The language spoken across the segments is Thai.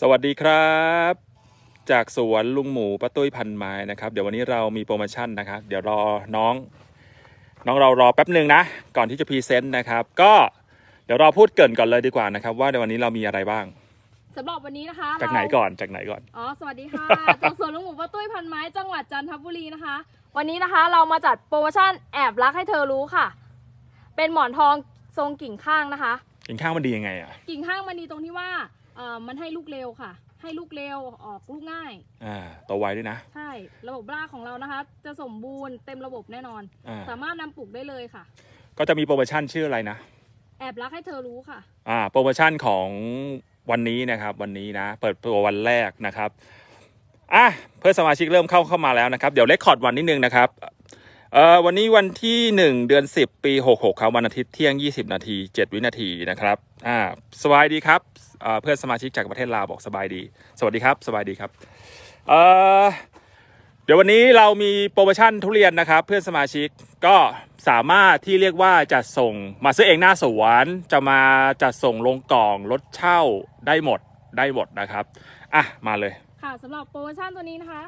สวัสดีครับ จากสวนลุงหมูป้าตุ้ยพันไม้นะครับ เดี๋ยววันนี้เรามีโปรโมชั่นนะครับ เดี๋ยวรอน้อง น้องเรารอแป๊บหนึ่งนะ ก่อนที่จะพรีเซนต์นะครับ ก็เดี๋ยวรอพูดเกรินก่อนเลยดีกว่านะครับ ว่าในวันนี้เรามีอะไรบ้างสำหรับวันนี้นะคะจากเราไหนก่อนจากไหนก่อน อ๋อ สวัสดีค่ะ จากสวนลุงหมูป้าตุ้ยพันไม้จังหวัดจันทบุรีนะคะ วันนี้นะคะเรามาจัดโปรโมชั่นแอบรักให้เธอรู้ค่ะ เป็นหมอนทองทรงกิ่งข้างนะคะ กินข้าวมันดียังไงอะ กิ่งข้างมันดีตรงที่ว่า เอ่อมันให้ลูกเร็วค่ะ ให้ลูกเร็วออกลูกง่าย อ่าโตไวด้วยนะ ใช่ ระบบรากของเรานะคะ จะสมบูรณ์เต็มระบบแน่นอน อ่า สามารถนำปลูกได้เลยค่ะ ก็จะมีโปรโมชั่นชื่ออะไรนะ แอบรักให้เธอรู้ค่ะ อ่าโปรโมชั่นของวันนี้นะครับวันนี้นะเปิดตัววันแรกนะครับอะเพื่อนสมาชิกเริ่มเข้าเข้ามาแล้วนะครับ เดี๋ยวเลคคอร์ดวันนิดนึงนะครับ เอ่อวันนี้วันที่ 1 เดือน 10 ปี 66ครับวันอาทิตย์เที่ยง 20 นาที 7 วินาทีนะครับอ่าสบายดีครับเอ่อเพื่อนสมาชิกจากประเทศลาวบอกสบายดี สวัสดีครับ สบายดีครับเอ่อเดี๋ยววันนี้เรามีโปรโมชั่นทุเรียนนะครับ เพื่อนสมาชิกก็สามารถที่เรียกว่าจะส่งมาซื้อเองหน้าสวนจะมาจัดส่งลงกล่องรถเช่าได้หมดได้หมดนะครับอะมาเลย ค่ะสำหรับโปรโมชั่นตัวนี้นะคะ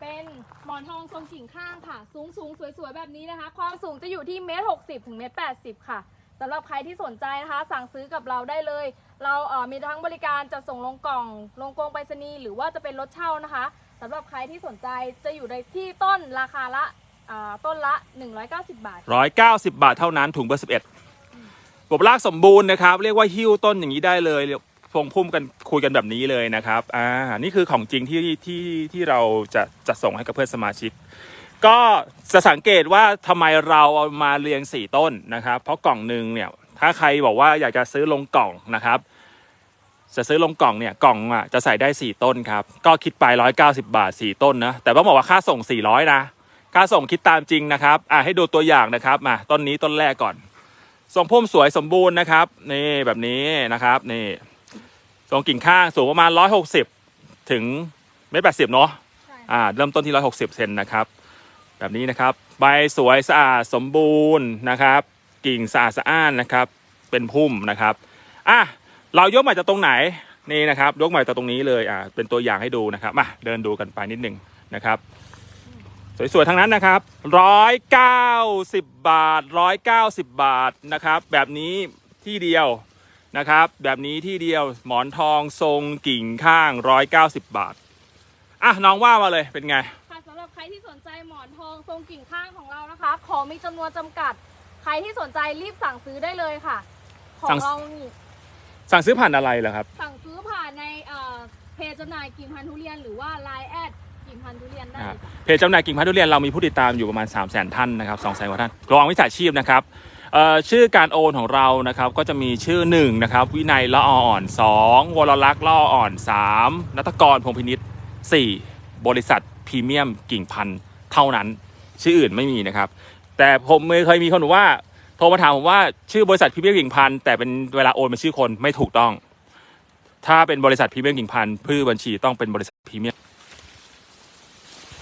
เป็นหมอนทองทรงกิ่งข้างค่ะ สูงสูงสวยๆ แบบนี้นะคะ ความสูงจะอยู่ที่เมตรหกสิบถึงเมตรแปดสิบค่ะสำหรับใครที่สนใจนะคะ สั่งซื้อกับเราได้เลย เราเอ่อมีทั้งบริการจะส่งลงกล่อง ลงกรงไปรษณีย์หรือว่าจะเป็นรถเช่านะคะสำหรับใครที่สนใจจะอยู่ในที่ต้นราคาละอ่าต้นละ 190 บาท 190 บาทเท่านั้นถุงเบอร์11ระบบรากสมบูรณ์นะครับ เรียกว่าหิ้วต้นอย่างนี้ได้เลย พงพุ่มกันคุยกันแบบนี้เลยนะครับอ่านี่คือของจริงที่ที่ที่เราจะจะส่งให้กับเพื่อนสมาชิก ก็จะสังเกตว่าทำไมเราเอามาเรียง 4 ต้นนะครับ เพราะกล่องหนึ่งเนี่ยถ้าใครบอกว่าอยากจะซื้อลงกล่องนะครับ จะซื้อลงกล่องเนี่ยกล่องอะจะใส่ได้ 4 ต้นครับ ก็คิดไป 190 บาท 4 ต้นนะแต่ต้องบอกว่าค่าส่ง 400 นะค่าส่งคิดตามจริงนะครับอะให้ดูตัวอย่างนะครับมาต้นนี้ต้นแรกก่อนทรงพุ่มสวยสมบูรณ์นะครับ นี่แบบนี้นะครับนี่ ทรงกิ่งข้างสูงประมาณ 160 ถึงเมตรแปดสิบเนาะใช่อ่าเริ่มต้นที่ 160 เซนนะครับ แบบนี้นะครับ ใบสวยสะอาดสมบูรณ์นะครับ กิ่งสะอาดสะอ้านนะครับ เป็นพุ่มนะครับอะเรายกมาจากตรงไหนนี่นะครับยกมาจากตรงนี้เลยอ่าเป็นตัวอย่างให้ดูนะครับมาเดินดูกันไปนิดหนึ่งนะครับสวยๆทั้งนั้นนะครับร้อยเก้าสิบบาทร้อยเก้าสิบบาทนะครับ แบบนี้ที่เดียว นะครับ แบบนี้ที่เดียวหมอนทองทรงกิ่งข้างร้อยเก้าสิบบาท อะน้องว่ามาเลยเป็นไง ค่ะสำหรับใครที่สนใจหมอนทองทรงกิ่งข้างของเรานะคะ ของมีจำนวนจำกัด ใครที่สนใจรีบสั่งซื้อได้เลยค่ะ ขอสั่ง งเรานี่สั่งซื้อผ่านอะไรเหรอครับ สั่งซื้อผ่านในเอ่อเพจจำหน่ายกิ่งพันธุ์ทุเรียนหรือว่า Line แอดกิ่งพันธุ์ทุเรียนได้อ่า เลยจ้ะเพจจำหน่ายกิ่งพันธุ์ทุเรียนเรามีผู้ติดตามอยู่ประมาณ 3 0 0 0 0 0 ท่านนะครับ2 0 0 0 0 0กว่าท่านระวังวิชาชีพนะครับเอ่อ ชื่อการโอนของเรานะครับก็จะมีชื่อ1นะครับวินัยละอ่อน 2 วรลักษณ์ละอ่อน 3 นัตกรพงพินิษ4บริษัทพรีเมียมกิ่งพันธุ์เท่านั้น ชื่ออื่นไม่มีนะครับ แต่ผมเคยมีคนว่าโทรมาถามผมว่าชื่อบริษัทพรีเมียมกิ่งพันธุ์แต่เป็นเวลาโอนเป็นชื่อคนไม่ถูกต้อง ถ้าเป็นบริษัทพรีเมียมกิ่งพันธุ์ชื่อบัญชีต้องเป็นบริษัทพรีเมียม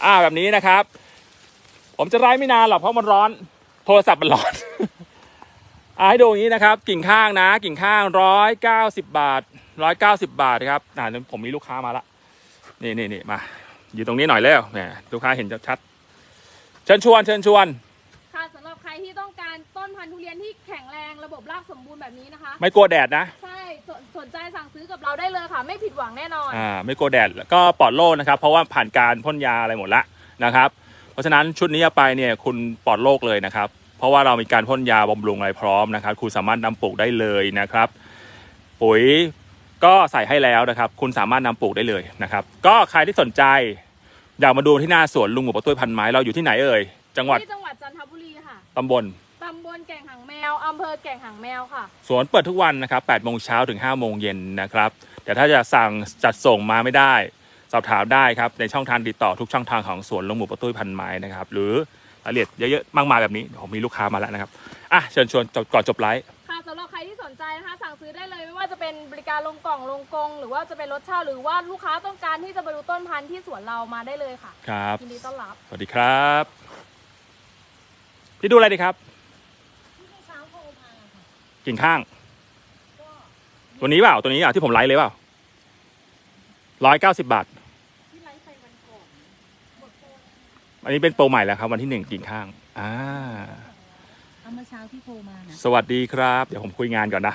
อ่าแบบนี้นะครับ ผมจะไล่ไม่นานหรอกเพราะมันร้อน โทรศัพท์มันร้อน อ่าให้ดูอย่างนี้นะครับ กิ่งข้างนะ กิ่งข้างร้อยเก้าสิบบาทร้อยเก้าสิบาทครับอ่าเดี๋ยวผมมีลูกค้ามาละนี่นี่นี่มาอยู่ตรงนี้หน่อยแล้วแหมลูกค้าเห็นชัดๆเชิญชวนเชิญชวนค่ะสำหรับใครที่ต้องการต้นพันธุ์ทุเรียนที่แข็งแรงระบบรากสมบูรณ์แบบนี้นะคะไม่กลัวแดดนะใช่สนสนใจสั่งซื้อกับเราได้เลยค่ะ ไม่ผิดหวังแน่นอนอ่าไม่กลัวแดดแล้วก็ปลอดโรคนะครับ เพราะว่าผ่านการพ่นยาอะไรหมดละนะครับ เพราะฉะนั้นชุดนี้เอาไปเนี่ยคุณปลอดโรคเลยนะครับ เพราะว่าเรามีการพ่นยาบำรุงอะไรพร้อมนะครับ คุณสามารถนำปลูกได้เลยนะครับ ปุ๋ยก็ใส่ให้แล้วนะครับ คุณสามารถนำปลูกได้เลยนะครับ ก็ใครที่สนใจอยากมาดูที่หน้าสวนลุงหมูปะตุ้ยพันไม้เราอยู่ที่ไหนเอ่ยจังหวัดที่จังหวัดจันทบุรีค่ะตำบลตำบลแก่งหางแมวอำเภอแก่งหางแมวค่ะ สวนเปิดทุกวันนะครับ8โมงเช้าถึง5โมงเย็นนะครับ แต่ถ้าจะสั่งจัดส่งมาไม่ได้ สอบถามได้ครับในช่องทางติดต่อทุกช่องทางของสวนลงหมูประตุ้ยพันไม้นะครับ หรือ รายละเอียดเยอะๆมากมายแบบนี้ผมมีลูกค้ามาแล้วนะครับอะเชิญชวนจบก่อนจบไลฟ์ ค่ะสำหรับใครที่สนใจนะคะสั่งซื้อได้เลยไม่ว่าจะเป็นบริการลงกล่องลงกรงหรือว่าจะเป็นรถเช่าหรือว่าลูกค้าต้องการที่จะมาดูต้นพันธุ์ที่สวนเรามาได้เลยค่ะครับ ยินดีต้อนรับ สวัสดีครับ พี่ดูอะไรดีครับที่เช้าโทรมาค่ะกิ่งข้างก็ตัวนี้เปล่า ตัวนี้อะที่ผมไลฟ์เลยเปล่าร้อยเก้าสิบาท ที่ไลฟ์ไปวันก่อนหมดโปร อันนี้เป็นโปรใหม่แล้วครับ วันที่หนึ่งกิ่งข้าง อ่า เอาเมื่อเช้าที่โทรมานะ สวัสดีครับ เดี๋ยวผมคุยงานก่อนนะ